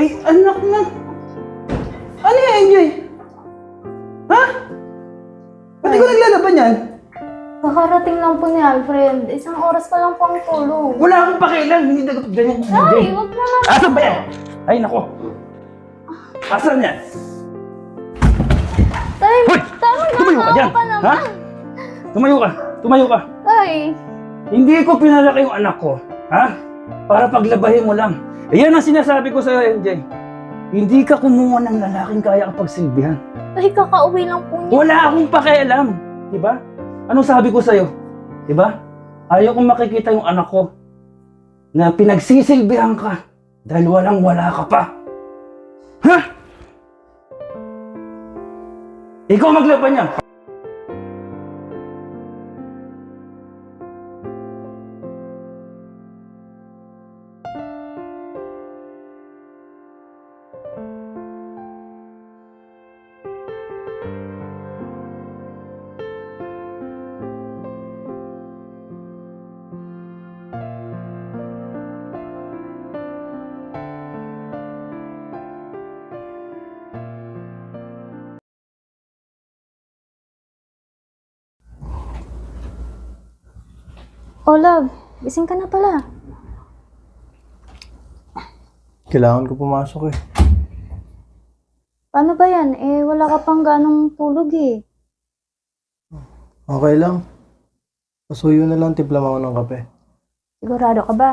Ay, anak na. Ano yan, Enjoy? Ha? Ba't ikaw naglalaban yan? Kakarating lang po ni Alfred. Isang oras pa lang po ang tulog. Wala akong pakialam. Hindi dapat ganyan. Ay, wag naman. Asan ba yan? Ay, nako. Asan yan? Tay, Hoy! tama na. Tumayo ka dyan! Naman. Ha? Tumayo ka. Tumayo ka. Tay, Hindi ko pinalaki yung anak ko. Ha? Para paglabahin mo lang. Ayan ang sinasabi ko sa'yo, MJ. Hindi ka kumuha ng lalaking kaya kapagsilbihan. tay, kakauwi lang po niya. Wala akong pakialam. Di ba? Anong sabi ko sa'yo? Di ba? Ayaw kong makikita yung anak ko na pinagsisilbihan ka dahil walang wala ka pa. Ha? Ikaw maglaban niya. Oh, love. Gising ka na pala. Kailangan ko pumasok eh. Paano ba yan? Eh, wala ka pang ganong tulog eh. Okay lang. Pasuyo na lang, timpla mo ako ng kape. Sigurado ka ba?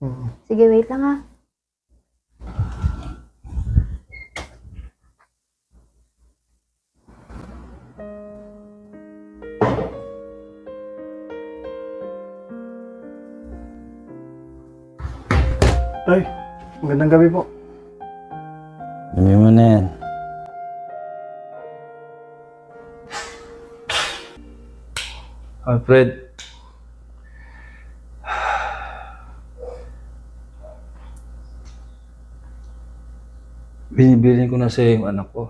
Mm. Sige, wait lang ha. Ay, magandang gabi po. Dami mo na yan. Alfred. Binibilin ko na sa'yo yung anak ko.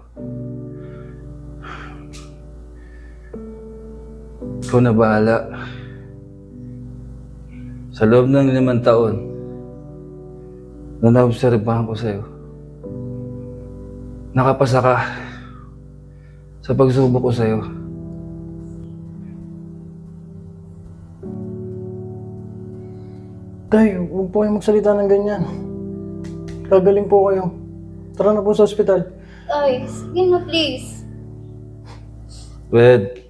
Ikaw na bahala. Sa loob ng limang taon, na naobserbahan ko sa'yo, nakapasa ka sa pagsubok ko sa'yo. Tay, huwag po kayong magsalita ng ganyan. Kagaling po kayo. Tara na po sa ospital. Tay, sige na please. Fred,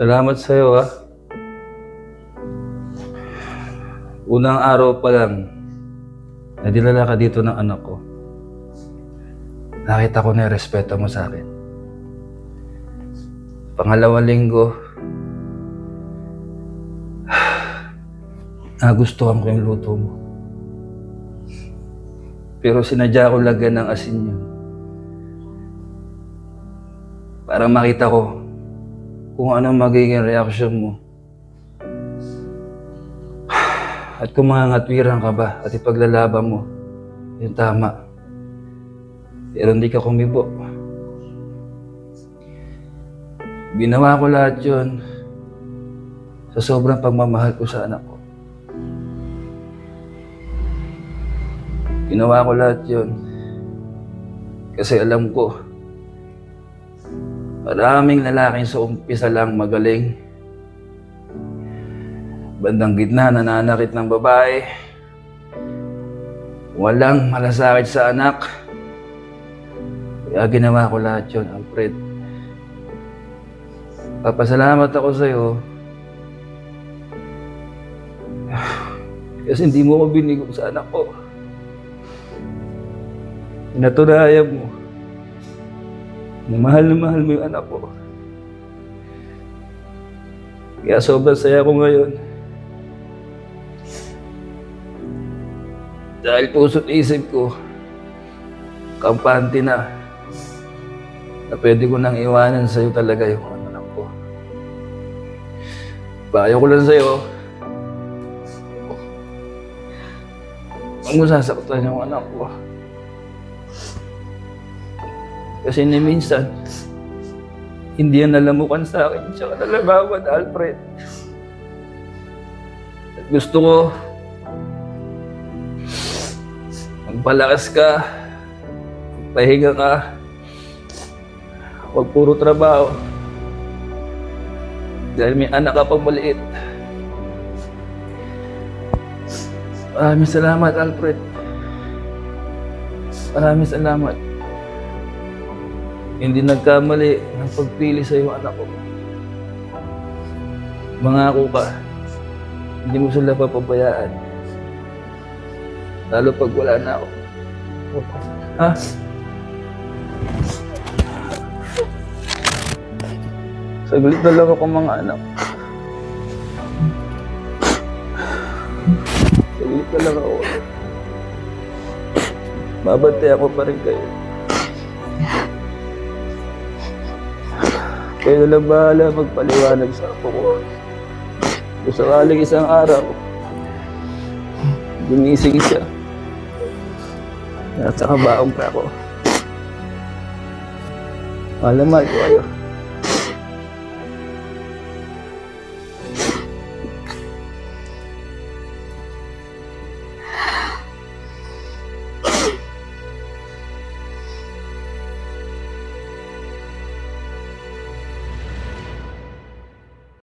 salamat sa'yo ah. Unang araw pa lang, nadilala ka dito ng anak ko. Nakita ko na respeto mo sa akin. Pangalawang linggo, nagustuhan ko yung luto mo. Pero sinadya ko lagyan ng asin yun. Para makita ko kung anong magiging reaksyon mo. At kung mangangatwiran ka ba at ipaglalaban mo, yung tama. Pero hindi ka kumibo. Ginawa ko lahat yun sa sobrang pagmamahal ko sa anak ko. Ginawa ko lahat yun kasi alam ko Maraming lalaking sa umpisa lang magaling. Bandang gitna, nananakit ng babae. Walang malasakit sa anak. Kaya ginawa ko lahat yun, Alfred. Papasalamat ako sa'yo. Kasi hindi mo ko binigo sa anak ko. Pinatunayan mo na mahal na mahal mo yung anak ko. Kaya sobrang saya ko ngayon. Dahil puso't isip ko, kampante na, na pwede ko nang iwanan sa'yo talaga yung anak ko. Payo ko lang sa'yo, huwag mo sasaktan yung anak ko. Kasi ni minsan, hindi yan nalamukan sa akin, tsaka nalalaman, Alfred. At gusto ko, Magpalakas ka. Pahinga ka. Huwag puro trabaho. Dahil may anak ka pang maliit. Maraming salamat, Alfred. Maraming salamat. Hindi nagkamali ng pagpili sa iyong anak ko. Mangako ka, hindi mo sila papabayaan. Lalo pag wala na ako. Ha? Saglit na lang ako mga anak. Saglit na lang ako. Babantay ako pa rin kayo. Kayo na lang bahala magpaliwanag sa ako ko. Kung sakaling isang araw, gumising siya. Nasa kabaong pa ako. Alam mo ko.